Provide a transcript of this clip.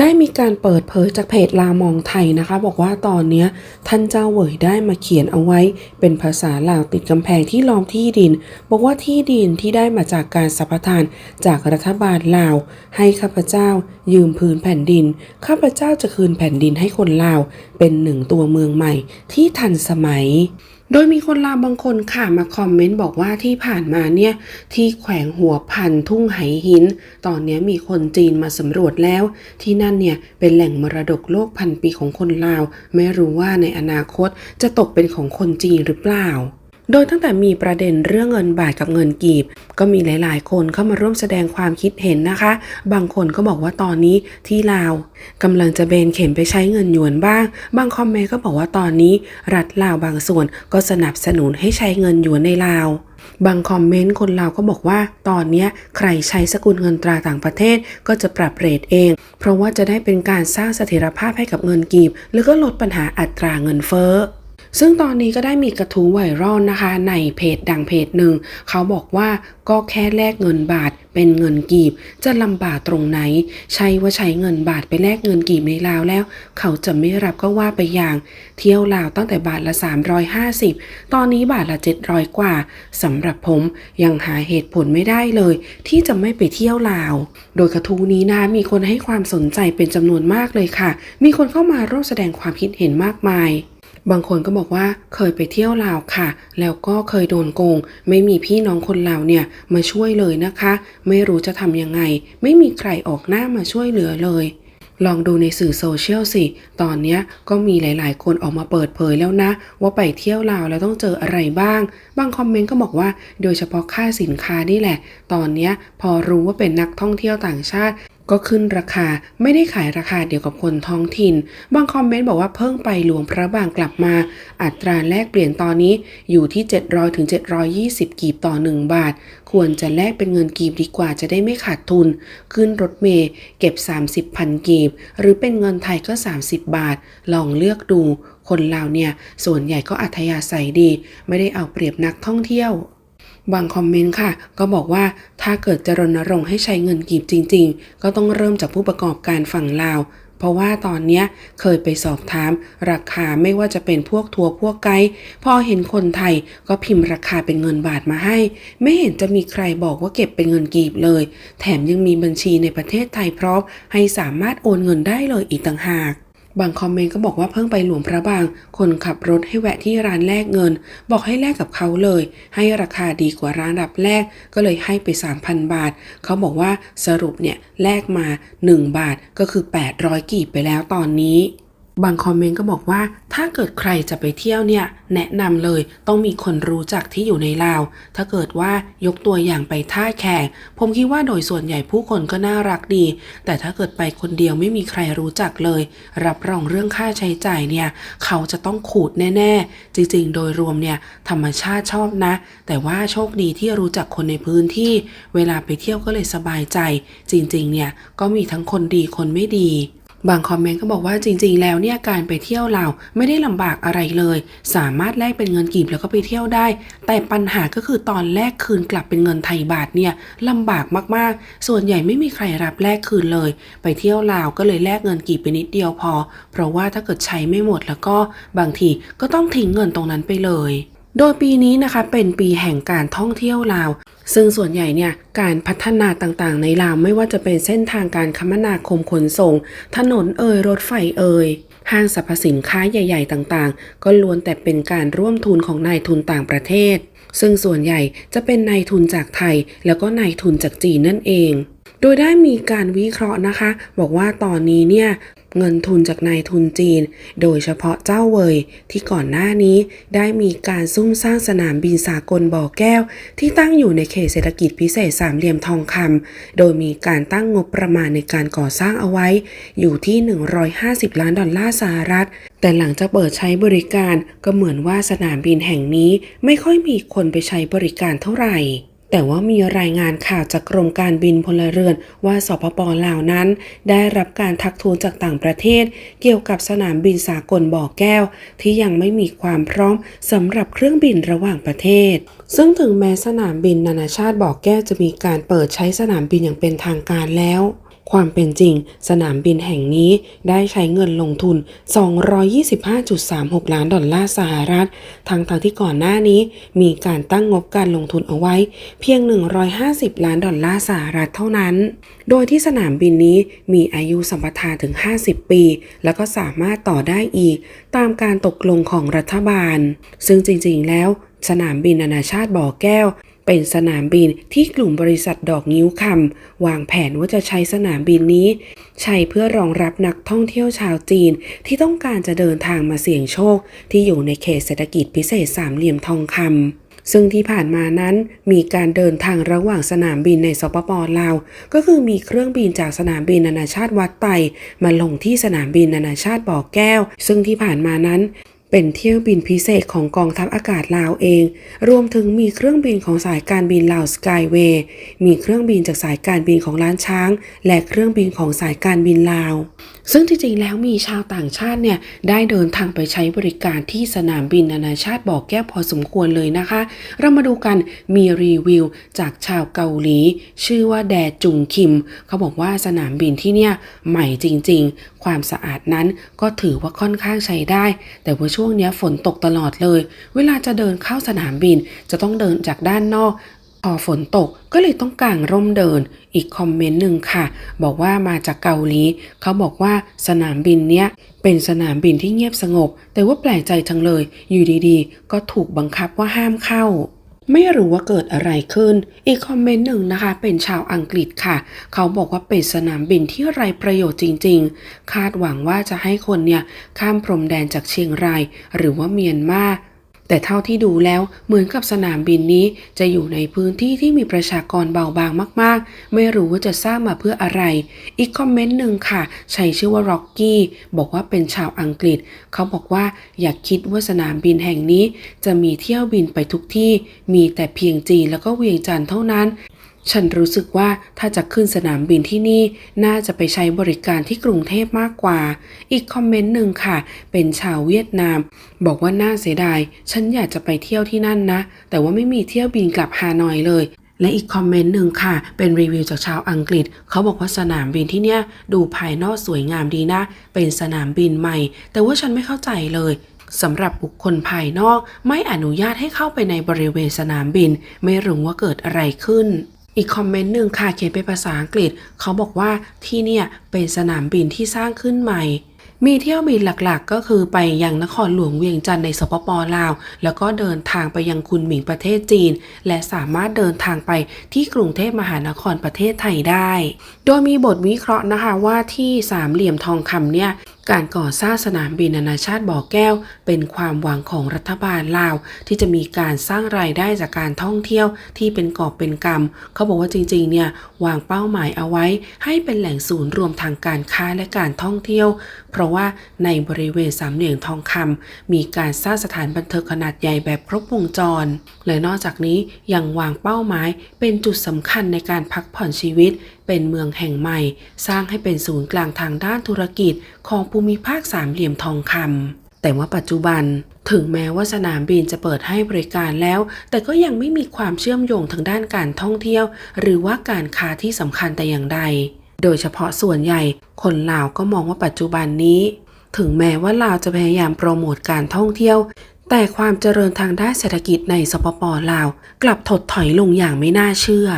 ได้มีการเปิดเผยจากเพจลามองไทยนะคะ บอกว่าตอนนี้ท่านเจ้าเหวยได้มาเขียนเอาไว้ เป็นภาษาลาวติดกำแพงที่ล้อมที่ดิน บอกว่าที่ดินที่ได้มาจากการสัพทานจากรัฐบาลลาว ให้ข้าพเจ้า ยืมพื้นแผ่นดิน ข้าพเจ้าจะคืนแผ่นดินให้คนลาว เป็นหนึ่งตัวเมืองใหม่ที่ทันสมัย โดยมีคนลาวบางคนค่ะมาคอมเมนต์บอกว่าที่ผ่านมาเนี่ย ที่แขวงหัวพันทุ่งไหหิน ตอนนี้มีคนจีนมาสำรวจแล้ว ที่นั่นเนี่ย เป็นแหล่งมรดกโลกพันปีของคนลาว ไม่รู้ว่าในอนาคตจะตกเป็นของคนจีนหรือเปล่า โดยตั้งแต่มีประเด็นเรื่องเงินบาทกับเงินกีบ ก็มีหลาย ๆ คนเข้ามาร่วมแสดงความคิดเห็นนะคะ บางคนก็บอกว่าตอนนี้ที่ลาวกำลังจะเบนเข็มไปใช้เงินหยวนบ้าง บางคอมเมนต์ก็บอกว่าตอนนี้ รัฐลาวบางส่วนก็สนับสนุนให้ใช้เงินหยวนในลาวบางคอมเมนต์คนลาวก็บอกว่า ตอนนี้ใครใช้สกุลเงินตราต่างประเทศก็จะปรับเรทเอง เพราะว่าจะได้เป็นการสร้างเสถียรภาพให้กับเงินกีบ แล้วก็ลดปัญหาอัตราเงินเฟ้อ ซึ่งตอนนี้ก็ได้มีกระทู้ไวรัลนะคะ ในเพจดังเพจหนึ่ง เขาบอกว่าก็แค่แลกเงินบาทเป็นเงินกีบ จะลำบากตรงไหน ใช่ว่าใช้เงินบาทไปแลกเงินกีบในลาวแล้ว เขาจะไม่รับก็ว่าไปอย่าง เที่ยวลาวตั้งแต่บาทละ 350 ตอนนี้บาทละ 700 กว่าสำหรับผมยังหาเหตุผลไม่ได้เลย ที่จะไม่ไปเที่ยวลาว โดยกระทู้นี้นะมีคนให้ความสนใจเป็นจำนวนมากเลยค่ะ มีคนเข้ามาร่วมแสดงความคิดเห็นมากมาย บางคนก็บอกว่าเคยไปเที่ยวลาวค่ะ แล้วก็เคยโดนโกง ไม่มีพี่น้องคนลาวเนี่ยมาช่วยเลยนะคะ ไม่รู้จะทำยังไง ไม่มีใครออกหน้ามาช่วยเหลือเลย ลองดูในสื่อโซเชียลสิ ตอนนี้ก็มีหลาย ๆ คนออกมาเปิดเผยแล้วนะ ว่าไปเที่ยวลาวแล้วต้องเจออะไรบ้าง บางคอมเมนต์ก็บอกว่า โดยเฉพาะค่าสินค้านี่แหละ ตอนนี้พอรู้ว่าเป็นนักท่องเที่ยวต่างชาติก็ขึ้นราคาไม่ได้ขายราคาเดียวกับคนท้องถิ่น บางคอมเมนต์บอกว่าเพิ่งไปหลวงพระบางกลับมา อัตราแลกเปลี่ยนตอนนี้อยู่ที่ 700ถึง720 กีบต่อ 1 บาท ควรจะแลกเป็นเงินกีบดีกว่าจะได้ไม่ขาดทุน ขึ้นรถเมย์เก็บ 30พันกีบ หรือเป็นเงินไทยก็ 30 บาท ลองเลือกดู คนลาวเนี่ยส่วนใหญ่ก็อัธยาศัยดี ไม่ได้เอาเปรียบนักท่องเที่ยว บางคอมเมนต์ค่ะ ก็บอกว่าถ้าเกิดจะรณรงค์ให้ใช้เงินกีบจริง ๆ ก็ต้องเริ่มจากผู้ประกอบการฝั่งลาว เพราะว่าตอนนี้เคยไปสอบถาม ราคาไม่ว่าจะเป็นพวกทัวร์พวกไกด์พอเห็นคนไทยก็พิมพ์ราคาเป็นเงินบาทมาให้ ไม่เห็นจะมีใครบอกว่าเก็บเป็นเงินกีบเลย แถมยังมีบัญชีในประเทศไทยพร้อมให้สามารถโอนเงินได้เลยอีกต่างหาก บางคอมเมนต์ก็บอกว่าเพิ่งไปหลวงพระบาง คนขับรถให้แวะที่ร้านแลกเงิน บอกให้แลกกับเขาเลย ให้ราคาดีกว่าร้านดับแรก ก็เลยให้ไป 3,000 บาท เขาบอกว่าสรุปเนี่ยแลกมา 1 บาทก็คือ 800 กีบไปแล้วตอนนี้ บางคอมเมนต์ก็บอกว่า ถ้าเกิดใครจะไปเที่ยวเนี่ยแนะนำเลยต้องมีคนรู้จักที่อยู่ในลาว ถ้าเกิดว่ายกตัวอย่างไปท่าแขกผมคิดว่าโดยส่วนใหญ่ผู้คนก็น่ารักดี แต่ถ้าเกิดไปคนเดียวไม่มีใครรู้จักเลย รับรองเรื่องค่าใช้จ่ายเนี่ย เขาจะต้องขูดแน่ ๆ จริงๆ โดยรวมเนี่ยธรรมชาติชอบนะ แต่ว่าโชคดีที่รู้จักคนในพื้นที่ เวลาไปเที่ยวก็เลยสบายใจ จริงๆเนี่ยก็มีทั้งคนดีคนไม่ดี บางคอมเมนต์ก็บอกว่าจริง ๆ แล้วเนี่ยการไปเที่ยวลาวไม่ได้ลำบากอะไรเลย สามารถแลกเป็นเงินกีบแล้วก็ไปเที่ยวได้ แต่ปัญหาก็คือตอนแลกคืนกลับเป็นเงินไทยบาทเนี่ยลำบากมากๆ ส่วนใหญ่ไม่มีใครรับแลกคืนเลย ไปเที่ยวลาวก็เลยแลกเงินกีบไปนิดเดียวพอ เพราะว่าถ้าเกิดใช้ไม่หมดแล้วก็บางทีก็ต้องทิ้งเงินตรงนั้นไปเลย โดยปีนี้นะคะเป็นปีแห่งการท่องเที่ยวลาว ซึ่งส่วนใหญ่เนี่ยการพัฒนาต่างๆ ในลาวไม่ว่าจะเป็นเส้นทางการคมนาคมขนส่ง ถนนเอ่ยรถไฟเอ่ยห้างสรรพสินค้าใหญ่ ๆ ต่างๆ ก็ล้วนแต่เป็นการร่วมทุนของนายทุนต่างประเทศ ซึ่งส่วนใหญ่จะเป็นนายทุนจากไทย แล้วก็นายทุนจากจีนนั่นเอง โดยได้มีการวิเคราะห์นะคะ บอกว่าตอนนี้เนี่ยเงินทุนจากนายทุนจีน โดยเฉพาะเจ้าเวยที่ก่อนหน้านี้ได้มีการซุ่มสร้างสนามบินสากลบ่อแก้ว ที่ตั้งอยู่ในเขตเศรษฐกิจพิเศษสามเหลี่ยมทองคำโดยมีการตั้งงบประมาณในการก่อสร้างเอาไว้ อยู่ที่ 150 ล้านดอลลาร์สหรัฐ แต่หลังจากเปิดใช้บริการก็เหมือนว่าสนามบินแห่งนี้ไม่ค่อยมีคนไปใช้บริการเท่าไหร่ แต่ว่ามีรายงานข่าวจากกรมการบินพลเรือนว่าสปปลาวนั้น ได้รับการทักท้วงจากต่างประเทศ เกี่ยวกับสนามบินสากลบ่อแก้ว ที่ยังไม่มีความพร้อมสำหรับเครื่องบินระหว่างประเทศ ซึ่งถึงแม้สนามบินนานาชาติบ่อแก้วจะมีการเปิดใช้สนามบินอย่างเป็นทางการแล้ว ความเป็นจริง สนามบินแห่งนี้ได้ใช้เงินลงทุน 225.36 ล้านดอลลาร์สหรัฐ ทั้งทางที่ก่อนหน้านี้มีการตั้งงบการลงทุนเอาไว้ เพียง 150 ล้านดอลลาร์สหรัฐเท่านั้น โดยที่สนามบินนี้มีอายุสัมปทานถึง 50 ปี แล้วก็สามารถต่อได้อีก ตามการตกลงของรัฐบาล ซึ่งจริงๆแล้ว สนามบินนานาชาติบ่อแก้ว เป็นสนามบินที่กลุ่มบริษัทดอกนิ้วคำวางแผนว่าจะใช้สนามบินนี้ ใช้เพื่อรองรับนักท่องเที่ยวชาวจีนที่ต้องการจะเดินทางมาเสี่ยงโชค ที่อยู่ในเขตเศรษฐกิจพิเศษสามเหลี่ยมทองคำซึ่งที่ผ่านมานั้นมีการเดินทางระหว่างสนามบินในสปปลาว ก็คือมีเครื่องบินจากสนามบินนานาชาติวัดไตมาลงที่สนามบินนานาชาติบ่อแก้ว ซึ่งที่ผ่านมานั้น เป็นเที่ยวบินพิเศษของกองทัพอากาศลาวเอง รวมถึงมีเครื่องบินของสายการบินลาวสกายเวย์ มีเครื่องบินจากสายการบินของล้านช้าง และเครื่องบินของสายการบินลาว ซึ่งจริงๆ แล้วมีชาวต่างชาติเนี่ยได้เดินทางไปใช้บริการที่สนามบินนานาชาติบ่อแก้วพอสมควรเลยนะคะ เรามาดูกันมีรีวิวจากชาวเกาหลี ชื่อว่าแดจุงคิม เขาบอกว่าสนามบินที่เนี่ยใหม่จริง ๆ ความสะอาดนั้นก็ถือว่าค่อนข้างใช้ได้ แต่ว่าช่ว่วงนี้ฝนตกตลอดเลย เวลาจะเดินเข้าสนามบินจะต้องเดินจากด้านนอกพอฝนตกก็เลยต้องกางร่มเดิน อีกคอมเมนต์หนึ่งค่ะ บอกว่ามาจากเกาหลี เขาบอกว่าสนามบินเนี้ยเป็นสนามบินที่เงียบสงบ แต่ว่าแปลกใจจังเลย อยู่ดีๆ ก็ถูกบังคับว่าห้ามเข้า ไม่รู้ว่าเกิดอะไรขึ้น อีกคอมเมนต์หนึ่งนะคะ เป็นชาวอังกฤษค่ะ เขาบอกว่าเป็นสนามบินที่ไร้ประโยชน์จริง ๆ คาดหวังว่าจะให้คนเนี่ยข้ามพรมแดนจากเชียงราย หรือว่าเมียนมา แต่เท่าที่ดูแล้วเหมือนกับสนามบินนี้จะอยู่ในพื้นที่ที่มีประชากรเบาบางมาก ๆ ไม่รู้ว่าจะสร้างมาเพื่ออะไร อีกคอมเมนต์หนึ่งค่ะ ใช้ชื่อว่าร็อกกี้บอกว่าเป็นชาวอังกฤษ เขาบอกว่าอยากคิดว่าสนามบินแห่งนี้ จะมีเที่ยวบินไปทุกที่ มีแต่เพียงจีนแล้วก็เวียงจันทร์เท่านั้น ฉันรู้สึกว่าถ้าจะขึ้นสนามบินที่นี่น่าจะไปใช้บริการที่กรุงเทพมากกว่า อีกคอมเมนต์หนึ่งค่ะ เป็นชาวเวียดนาม บอกว่าน่าเสียดาย ฉันอยากจะไปเที่ยวที่นั่นนะ แต่ว่าไม่มีเที่ยวบินกลับฮานอยเลย และอีกคอมเมนต์หนึ่งค่ะ เป็นรีวิวจากชาวอังกฤษ เขาบอกว่าสนามบินที่เนี่ยดูภายนอกสวยงามดีนะ เป็นสนามบินใหม่ แต่ว่าฉันไม่เข้าใจเลยสำหรับบุคคลภายนอกไม่อนุญาตให้เข้าไปในบริเวณสนามบิน ไม่รู้ว่าเกิดอะไรขึ้น อีกคอมเมนต์หนึ่งค่ะเขียนเป็นภาษาอังกฤษ เขาบอกว่าที่เนี่ยเป็นสนามบินที่สร้างขึ้นใหม่ มีเที่ยวบินหลักๆ ก็คือไปยังนครหลวงเวียงจันทร์ในสปปลาว แล้วก็เดินทางไปยังคุนหมิงประเทศจีน และสามารถเดินทางไปที่กรุงเทพมหานครประเทศไทยได้ โดยมีบทวิเคราะห์นะคะว่าที่สามเหลี่ยมทองคำเนี่ยการก่อสร้างสนามบินนานาชาติบ่อแก้ว เป็นความหวังของรัฐบาลลาว ที่จะมีการสร้างรายได้จากการท่องเที่ยวที่เป็นกอบเป็นกำเขาบอกว่าจริงๆเนี่ยวางเป้าหมายเอาไว้ ให้เป็นแหล่งศูนย์รวมทางการค้าและการท่องเที่ยว เพราะว่าในบริเวณสามเหลี่ยมทองคำมีการสร้างสถานบันเทิงขนาดใหญ่แบบครบวงจร และนอกจากนี้ยังวางเป้าหมายเป็นจุดสำคัญในการพักผ่อนชีวิตเป็นเมืองแห่งใหม่ สร้างให้เป็นศูนย์กลางทางด้านธุรกิจของภูมิภาคสามเหลี่ยมทองคำแต่ว่าปัจจุบันถึงแม้ว่าสนามบินจะเปิดให้บริการแล้ว แต่ก็ยังไม่มีความเชื่อมโยงทางด้านการท่องเที่ยว หรือว่าการค้าที่สำคัญแต่อย่างใด โดยเฉพาะส่วนใหญ่ คนลาวก็มองว่าปัจจุบันนี้ ถึงแม้ว่าลาวจะพยายามโปรโมทการท่องเที่ยว แต่ความเจริญทางด้านเศรษฐกิจในสปปลาว กลับถดถอยลงอย่างไม่น่าเชื่อ